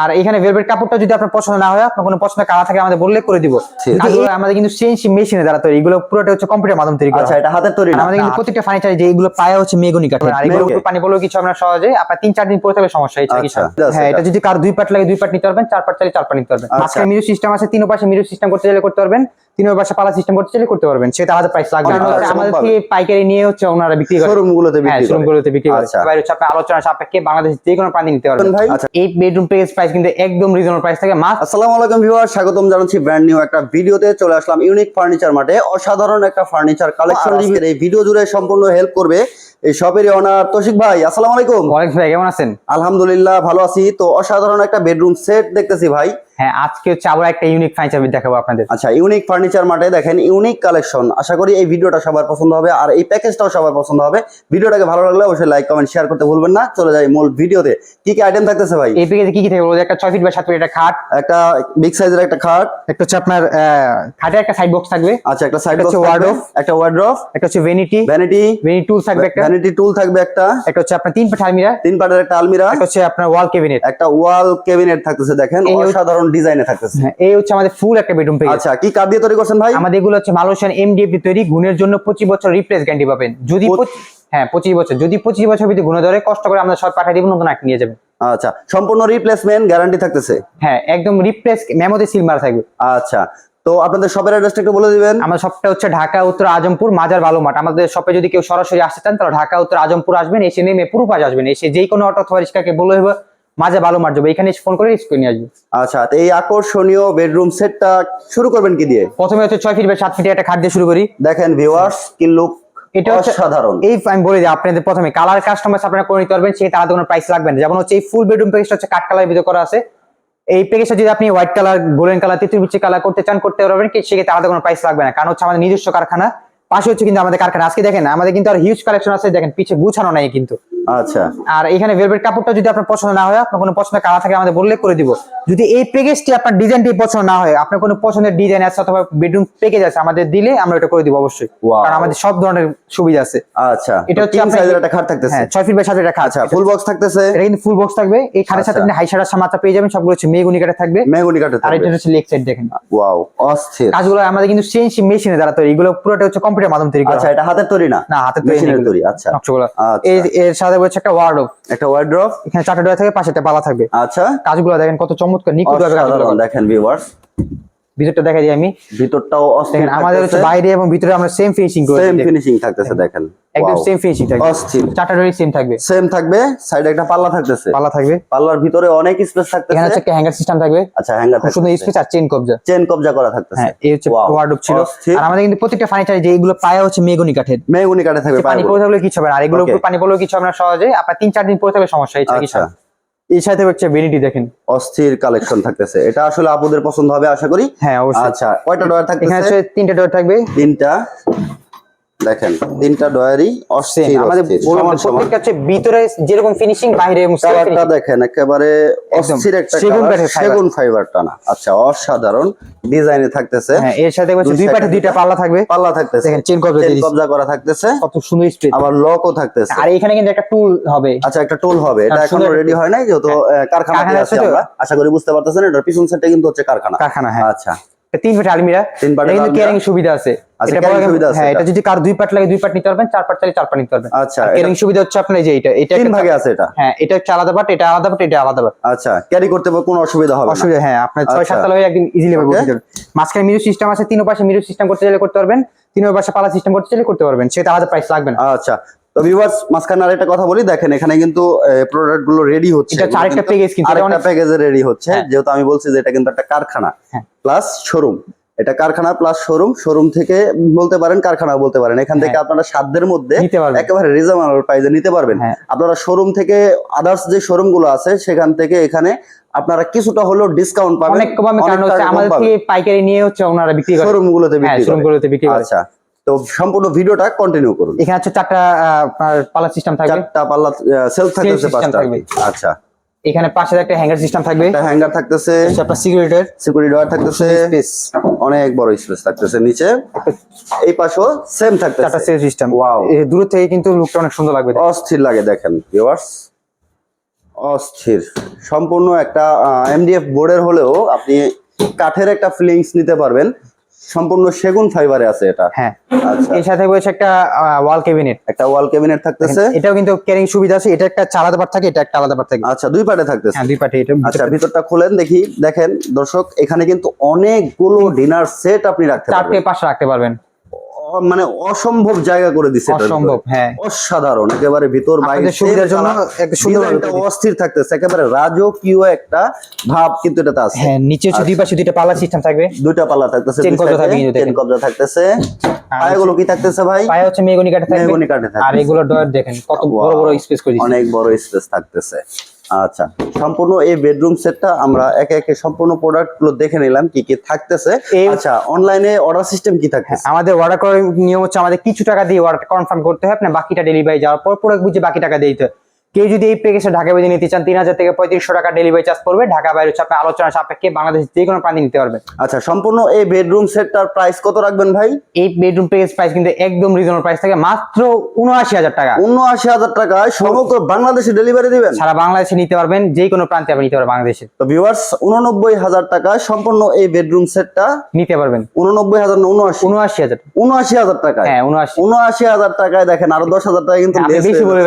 আর এখানে ভেলভেট কাপড়টা যদি আপনার পছন্দ না হয় আপনার কোনো পছন্দ কালার থাকে আমাদের বললে করে দিব। আমাদের কিন্তু সিএনসি মেশিনে দ্বারা তৈরি। এগুলো পুরোটা হচ্ছে কম্পিউটার মাধ্যমে তৈরি করা আচ্ছা এটা হাতের তৈরি না? আমাদের কিন্তু প্রত্যেকটা ফার্নিচার যে এগুলো পায়া হচ্ছে মেগুনি কাঠের। আর এগুলো একটু পানি পড়লেও কিছু আমরা সহজে আপনার তিন চার দিন পরে থাকবে সমস্যা এটা কিছু আচ্ছা, হ্যাঁ এটা। এটা। যদি কার দুই পাট লাগে দুই পাট নিতে পারবেন চার পাট চাইলে চার পাট নিতে পারবেন। আচ্ছা। মাঝখানে মিরু সিস্টেম আছে তিন পাশে মিরু সিস্টেম করতে চাইলে করতে পারবেন। তিন পাশে পালা সিস্টেম করতে চাইলে করতে পারবেন। সেটা আলাদা প্রাইস লাগবে আমাদের থেকে পাইকারি নিয়ে হচ্ছে ওনারা বিক্রি করে। শোরুম গুলোতে হ্যাঁ বিক্রি করে। গুলোতে বিক্রি করে। আচ্ছা। বাইরে হচ্ছে আলোচনা সাপেক্ষে বাংলাদেশ যে কোনো প্রান্তে নিতে পারবেন। ভাই। এই বেডরুম প্যাকেজ প্রাইস কিন্তু একদম রিজনেবল প্রাইস থাকে। মাত্র আসসালামু আলাইকুম ভিউয়ার স্বাগতম জানাচ্ছি ব্র্যান্ড নিউ একটা ভিডিওতে। চলে আসলাম ইউনিক ফার্নিচার মাঠে। অসাধারণ একটা ফার্নিচার কালেকশন রিভিউ এই ভিডিও জুড়ে সম্পূর্ণ হেল্প করবে এই শপেরই ওনার তৌশিক ভাই। আসসালামু আলাইকুম। ওয়ালেকুম ভাই কেমন আছেন? আলহামদুলিল্লাহ ভালো আছি। তো অসাধারণ একটা বেডরুম সেট দেখতেছি ভাই। হ্যাঁ আজকে হচ্ছে আবার একটা ইউনিক ফার্নিচার দেখাবো আপনাদের। আচ্ছা ইউনিক ফার্নিচার মাঠে দেখেন ইউনিক কালেকশন আশা করি এই ভিডিওটা সবার পছন্দ হবে আর এই প্যাকেজটাও সবার পছন্দ হবে। ভিডিওটাকে ভালো লাগলে অবশ্যই লাইক কমেন্ট শেয়ার করতে ভুলবেন না। চলে যাই মূল ভিডিওতে। কি কি আইটেম থাকতেছে ভাই? এই প্যাকেজে কি কি থাকে বলব যে একটা ছয় ফিট বা সাত ফিট একটা খাট। একটা বিগ সাইজের একটা খাট। একটা হচ্ছে আপনার খাটের একটা সাইড বক্স থাকবে। আচ্ছা একটা সাইড বক্স wardrobe। একটা ওয়ার্ড্রপ একটা হচ্ছে ভেনিটি ভ্যানিটি ভেনিটি টুল থাকবে একটা। ভ্যানিটি টুল থাকবে একটা। একটা হচ্ছে আপনার তিন পাট আলমিরা। তিন পাটের একটা আলমিরা। একটা হচ্ছে আপনার ওয়াল কেবিনেট একটা ওয়াল ক্যাবিনেট থাকতেছে দেখেন। অসাধারণ ডিজাইনে থাকতেছে। হ্যাঁ এই হচ্ছে আমাদের ফুল একটা বেডরুম প্যাকেজ আচ্ছা কি কাঠ দিয়ে তৈরি করছেন ভাই? আমাদের এগুলো হচ্ছে মালয়েশিয়ান এমডিএফ তৈরি গুণের জন্য পঁচিশ বছর রিপ্লেস গ্যারান্টি পাবেন। যদি হ্যাঁ পঁচিশ বছর। যদি পঁচিশ বছর ভিতরে গুণে ধরে কষ্ট করে আমরা সব পাঠিয়ে দিব নতুন একটা নিয়ে যাবেন। আচ্ছা সম্পূর্ণ রিপ্লেসমেন্ট গ্যারান্টি থাকতেছে? হ্যাঁ একদম রিপ্লেস মেমোতে সিল মারা থাকবে। আচ্ছা তো আপনাদের শপের অ্যাড্রেসটা একটু বলে দিবেন। আমার শপটা হচ্ছে ঢাকা উত্তর আজমপুর মাজার বালু মাঠ আমাদের শপে যদি কেউ সরাসরি আসতে চান তাহলে ঢাকা উত্তর আজমপুর আসবেন এসে নেমে পুরো পাশ আসবেন। এসে যেই কোনো অটো অথবা রিক্সাকে বলে হবে মাঝে বালু মাঠ যাবে এখানে ফোন করে রিস্ক করে নিয়ে আসবে। আচ্ছা তো এই আকর্ষণীয় বেডরুম সেটটা শুরু করবেন কি দিয়ে? প্রথমে হচ্ছে ছয় ফিট বা সাত ফিটে একটা খাট দিয়ে শুরু করি। দেখেন ভিউয়ার্স কি লুক এটা হচ্ছে অসাধারণ। এই আমি বলে দিই আপনাদের প্রথমে কালার কাস্টমাইজ আপনারা করে নিতে পারবেন সেই তার কোনো প্রাইস লাগবে না। যেমন হচ্ছে এই ফুল বেডরুম প্যাকেজটা হচ্ছে কাঠ কালার ভিতরে করা আছে। এই প্যাকেজটা যদি আপনি হোয়াইট কালার গোল্ডেন কালার তিতুর বিচি কালার করতে চান করতে পারবেন কি সেক্ষেত্রে আলাদা কোনো প্রাইস লাগবে না। কারণ হচ্ছে আমাদের নিজস্ব কারখানা পাশে হচ্ছে কিন্তু আমাদের কারখানা। আজকে দেখেন আমাদের কিন্তু আর হিউজ কালেকশন আছে দেখেন পিছে গুছানো নাই কিন্তু। আচ্ছা। আর এখানে ভেলভেট কাপড়টা যদি আপনার পছন্দ না হয় আপনার কোনো পছন্দ কালার থাকে আমাদের বললে করে দিব। যদি এই প্যাকেজটি আপনার ডিজাইনটি পছন্দ না হয় আপনার কোনো পছন্দের ডিজাইন আছে অথবা বেডরুম প্যাকেজ আছে আমাদের দিলে আমরা এটা করে দিব অবশ্যই. কারণ আমাদের সব ধরনের সুবিধা আছে। আচ্ছা। এটা হচ্ছে আপনার- সাইজের একটা খাট থাকতেছে। হ্যাঁ ছয় ফিট বাই সাত ফিট রাখা আচ্ছা ফুল বক্স থাকতেছে? এটা কিন্তু ফুল বক্স থাকবে। এই খাটের সাথে আচ্ছা। আপনি হাইসার মাথা পেয়ে যাবেন সবগুলো হচ্ছে মেগুনি কাঠে থাকবে। মেহগনি কাঠের আর এটা হচ্ছে লেগ সাইড দেখেন। ওয়াও অস্থির। কাজগুলো আমাদের কিন্তু সিএনসি মেশিনে দ্বারা তৈরি। এগুলো পুরোটা হচ্ছে কম্পিউটার মাধ্যম তৈরি করা। আচ্ছা এটা হাতের তৈরি না? না হাতে তৈরি মেশিনের তৈরি আচ্ছা। নকশাগুলো। আচ্ছা। এর সাথে হচ্ছে একটা ওয়ার্ডরোব একটা ওয়ার্ড্রপ এখানে চারটা ডোর থাকে পাশে একটা পালা থাকবে। আচ্ছা। কাজগুলো দেখেন কত চমৎকার নিখুঁত দেখেন ভিউয়ার্স ভিতরটা দেখা দিই আমি। ভিতরটাও অস্থির দেখেন আমাদের হচ্ছে বাইরে এবং ভিতরে আমরা সেম ফিনিশিং করে সেম ফিনিশিং থাকতেছে দেখেন। একদম. সেম ফিনিশিং থাকবে। অস্থির। চারটা ডোরই সেম থাকবে। সেম থাকবে সাইডে একটা পাল্লা থাকতেছে। পালা থাকবে। পাল্লার ভিতরে অনেক স্পেস থাকতেছে। এখানে হচ্ছে হ্যাঙ্গার সিস্টেম থাকবে। আচ্ছা হ্যাঙ্গার খুব সুন্দর স্পেস আর চেন কবজা। চেন কবজা করা থাকতেছে। হ্যাঁ এই হচ্ছে. ওয়ার্ডরোব ছিল। আর আমাদের কিন্তু প্রত্যেকটা ফার্নিচার যে এগুলো পায়া হচ্ছে মেগুনি কাঠের। মেহগুনি কাঠে থাকবে পানি পায়ে পড়ে থাকলে কিছু হবে না। আর এগুলো. উপর পানি পড়লেও কিছু হবে না সহজে। আপনার তিন চার দিন পরে থাকলে সমস্যা এছাড়া কিছু এই সাথে হচ্ছে ভেনিটি দেখেন। অস্থির কালেকশন থাকতেছে। এটা আসলে আপুদের পছন্দ হবে আশা করি। হ্যাঁ অবশ্যই। আচ্ছা কয়টা ডয়ার এখানে থাকতেছে হচ্ছে তিনটা ডয়ার থাকবে। তিনটা। দেখেন। তিনটা ডয়ারই অস্থির আমাদের প্রত্যেকটা ভিতরে যেরকম ফিনিশিং বাইরে কালারটা দেখেন একেবারে অস্থির একটা সেগুন ফাইবার টানা আচ্ছা অসাধারণ ডিজাইনে থাকতেছে। হ্যাঁ এর সাথে দুই দুই পাটে দুইটা পাল্লা থাকবে। পাল্লা থাকতেছে। দেখেন চেন কবজা চেন কবজা করা থাকতেছে। কত সুন্দর স্পেস আবার লকও থাকতেছে। আর এখানে কিন্তু একটা টুল হবে। আচ্ছা একটা টোল হবে। এটা আর এখনও রেডি হয় নাই যেহেতু আহ, কারখানাতে কারখানা আছে আমরা। আশা করি বুঝতে পারতেছেন এটার পিছন সাইডটা কিন্তু হচ্ছে কারখানা। কারখানা হ্যাঁ। আচ্ছা। এটা তিন ফিট আলমিরা এটা কিন্তু কেয়ারিং সুবিধা আছে। আচ্ছা, এটা সুবিধা আছে হ্যাঁ এটা। এটা যদি কার দুই পাট লাগে দুই পাট নিতে পারবেন চার পাট চাইলে চার পাট নিতে পারবেন। আচ্ছা কেয়ারিং সুবিধা হচ্ছে আপনার যে এটা এটা তিন ভাগে আছে এটা? হ্যাঁ এটা হচ্ছে আলাদা পাট এটা আলাদা পাট এটা আলাদা পাট। আচ্ছা ক্যারি করতে কোনো অসুবিধা হবে না। অসুবিধা হ্যাঁ আচ্ছা। তলা হয়ে একদিন ইজিলি ভাবে মাঝখানে সিস্টেম আছে তিন পাশে মিরু সিস্টেম করতে চাইলে করতে পারবেন। তিন পাশে পালা সিস্টেম করতে চাইলে করতে পারবেন। সেটা আলাদা প্রাইস লাগবে না। আচ্ছা তো ভিউয়ার্স মাঝখানে আরেকটা কথা বলি দেখেন এখানে কিন্তু প্রোডাক্টগুলো রেডি হচ্ছে। এটা আরেকটা package কিন্তু, আরেকটা প্যাকেজে রেডি হচ্ছে। হ্যাঁ। যেহেতু আমি বলছি যে এটা কিন্তু একটা কারখানা। হ্যাঁ। প্লাস শোরুম এটা কারখানা প্লাস শোরুম শোরুম থেকে বলতে পারেন কারখানা বলতে পারেন। এখান থেকে হ্যাঁ। আপনারা সাধ্যের মধ্যে একেবারে রিজনেবল প্রাইসে নিতে পারবেন। হ্যাঁ। আপনারা শোরুম থেকে আদার্স যে শোরুমগুলো আছে সেখান থেকে এখানে আপনারা কিছুটা হলেও ডিসকাউন্ট পাবেন। অনেক কমে কারণ হচ্ছে আমাদের থেকে পাইকারি নিয়ে হচ্ছে ওনারা বিক্রি করে। শোরুম গুলোতে হ্যাঁ বিক্রি শোরুম গুলোতে বিক্রি করে। আচ্ছা। তো সম্পূর্ণ ভিডিওটা কন্টিনিউ করুন। এখানে হচ্ছে চারটা আপনার পালা সিস্টেম থাকবে। চারটা পাল্লা সেলফ পাঁচটা। থাকবে। আচ্ছা। এখানে পাশে একটা হ্যাঙ্গার সিস্টেম থাকবে। একটা হ্যাঙ্গার থাকতেছে। আপনার সিকিউরিটির সিকিউরিটি ডোর থাকতেছে। স্পেস অনেক বড় স্পেস থাকতেছে নিচে। এই পাশেও সেম চারটা থাকতেছে সেল সিস্টেম এই দূর থেকে কিন্তু লুকটা অনেক সুন্দর লাগবে। অস্থির লাগে দেখেন ভিউয়ার্স অস্থির। সম্পূর্ণ একটা এমডিএফ বোর্ডের হলেও আপনি কাঠের একটা ফিলিংস নিতে পারবেন। সম্পূর্ণ সেগুন ফাইবারে আছে এটা। হ্যাঁ। আচ্ছা। এর সাথে রয়েছে একটা ওয়াল ক্যাবিনেট একটা ওয়াল ক্যাবিনেট থাকতেছে। এটাও কিন্তু ক্যারিং সুবিধা আছে। এটা একটা চালাতে পার থাকে এটা একটা আলাদা পার থাকে। আচ্ছা দুই পাটে থাকতেছে। হ্যাঁ দুই পার্টি এটা আচ্ছা ভিতরটা খুলেন দেখি দেখেন। দর্শক এখানে কিন্তু অনেকগুলো ডিনার সেট আপনি রাখতে চারটে চারটি পাশে রাখতে পারবেন। মানে অসম্ভব জায়গা করে এটার অসম্ভব হ্যাঁ। অসাধারণ একেবারে ভিতর বাইরে। সুবিধার জন্য একটা সুন্দর অস্থির থাকতেছে একেবারে রাজকীয় একটা ভাব কিন্তু এটাতে আছে। হ্যাঁ নিচে হচ্ছে দুই পাশে দুইটা পাল্লা সিস্টেম থাকবে। দুইটা পাল্লা থাকতেছে চেন কবজা থাকবে কিন্তু চেন কবজা থাকতেছে। পায়াগুলো কি থাকতেছে ভাই? পায়ে হচ্ছে মেগনি কাঠে থাকবে। মেহগনি কাঠে আর এগুলো ডয়ার দেখেন কত বড় বড় স্পেস করে দিয়েছে অনেক বড় স্পেস থাকতেছে। আচ্ছা সম্পূর্ণ এই বেডরুম সেটটা আমরা একে একে সম্পূর্ণ প্রোডাক্টগুলো দেখে নিলাম কি কি থাকতেছে আচ্ছা অনলাইনে অর্ডার সিস্টেম কি থাকে আমাদের অর্ডার করার নিয়ম হচ্ছে আমাদের কিছু টাকা দিয়ে অর্ডার কনফার্ম করতে হয় আপনি বাকিটা ডেলিভারি যাওয়ার পর প্রোডাক্ট বুঝে বাকি টাকা দিতে হয়। কেউ যদি এই প্যাকেজে ঢাকা বাইরে নিতে চান তিন হাজার থেকে পঁয়ত্রিশশো টাকা ডেলিভারি চার্জ পড়বে। ঢাকা বাইরে হচ্ছে আপনি আলোচনা সাপেক্ষে বাংলাদেশ যে কোনো প্রান্তে নিতে পারবেন। আচ্ছা সম্পূর্ণ এই বেডরুম সেটটার প্রাইস কত রাখবেন ভাই? এই বেডরুম প্যাকেজ প্রাইস কিন্তু একদম রিজনেবল প্রাইস থাকে মাত্র উনআশি হাজার টাকা। উনআশি হাজার টাকায় সমগ্র বাংলাদেশে ডেলিভারি দিবেন? সারা বাংলাদেশে নিতে পারবেন যে কোনো প্রান্তে আপনি নিতে পারবেন বাংলাদেশে। তো ভিউয়ার্স উননব্বই হাজার টাকায় সম্পূর্ণ এই বেডরুম সেটটা নিতে পারবেন। উননব্বই হাজার উনআশি? উনআশি হাজার। উনআশি হাজার টাকা হ্যাঁ উনআশি। উনআশি হাজার টাকায় দেখেন আরও দশ হাজার টাকা কিন্তু বেশি বলে।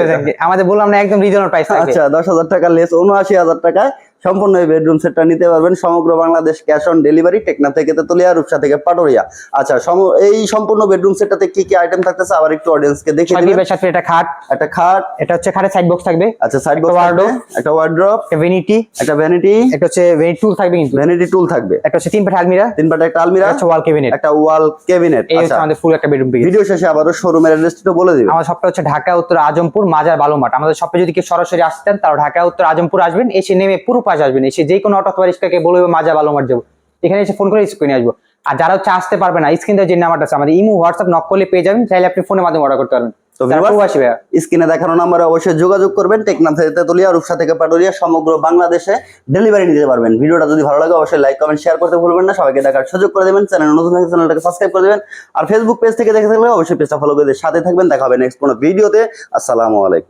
আমাদের বললাম না একদম রিজনেবল প্রাইস থাকবে। আচ্ছা দশ হাজার টাকা লেস উনআশি হাজার টাকায় সম্পূর্ণ এই বেডরুম সেটটা নিতে পারবেন। সমগ্র বাংলাদেশ ক্যাশ অন ডেলিভারি টেকনা থেকে তেতুলিয়া রূপসা থেকে পাটুরিয়া। আচ্ছা এই সম্পূর্ণ বেডরুম সেটটাতে কি কি আইটেম থাকতেছে? আবার একটু অডিয়েন্সকে দিবেন। ফিট বাই সাত একটা খাট। একটা খাট। এটা হচ্ছে খাটের সাইড বক্স থাকবে। আচ্ছা সাইড বক্স wardrobe, একটা ওয়ার্ড্রপ একটা ভেনিটি একটা ভ্যানিটি একটা হচ্ছে ভেনিটি টুল থাকবে কিন্তু। ভ্যানিটি টুল থাকবে। একটা হচ্ছে তিন পাট আলমিরা। তিন পাটে একটা আলমিরা। একটা ওয়াল ক্যাবিনেট একটা ওয়াল ক্যাবিনেট আচ্ছা। আমাদের ফুল একটা বেডরুম ভিডিও শেষে আবারও শোরুমের অ্যাড্রেসটা বলে দিবেন। আমার সবটা হচ্ছে ঢাকা উত্তর আজমপুর মাজার বালুমাঠ আমাদের শপে যদি কেউ সরাসরি আসতেন তাহলে ঢাকা উত্তর আজমপুর আসবেন। এসে নেমে পুরো পাশ আসবেন এসে যে কোনো অটো অথবা রিক্সাকে বলবে মাজার বালুমাঠ যাব এখানে এসে ফোন করে স্ক্রিনে আসব। আর যারা হচ্ছে আসতে পারবে না স্ক্রিনে যে নাম্বারটা আছে আমাদের ইমো হোয়াটসঅ্যাপ নক করলে পেয়ে যাবেন চাইলে আপনি ফোনের মাধ্যমে অর্ডার করতে পারবেন। স্ক্রিনে দেখানো নাম্বারে অবশ্যই যোগাযোগ করবেন। টেকনাফ থেকে তেতুলিয়া রূপসা থেকে পাটুরিয়া সমগ্র বাংলাদেশে ডেলিভারি নিতে পারবেন। ভিডিওটা যদি ভালো লাগে অবশ্যই লাইক কমেন্ট শেয়ার করতে ভুলবেন না। সবাইকে দেখার সুযোগ করে দেবেন। চ্যানেল নতুন থাকলে চ্যানেলটাকে সাবস্ক্রাইব করে দেবেন। আর ফেসবুক পেজ থেকে দেখে থাকলে অবশ্যই পেজটা ফলো করে সাথে থাকবেন। দেখা হবে নেক্সট কোনো ভিডিওতে আসসালামু আলাইকুম।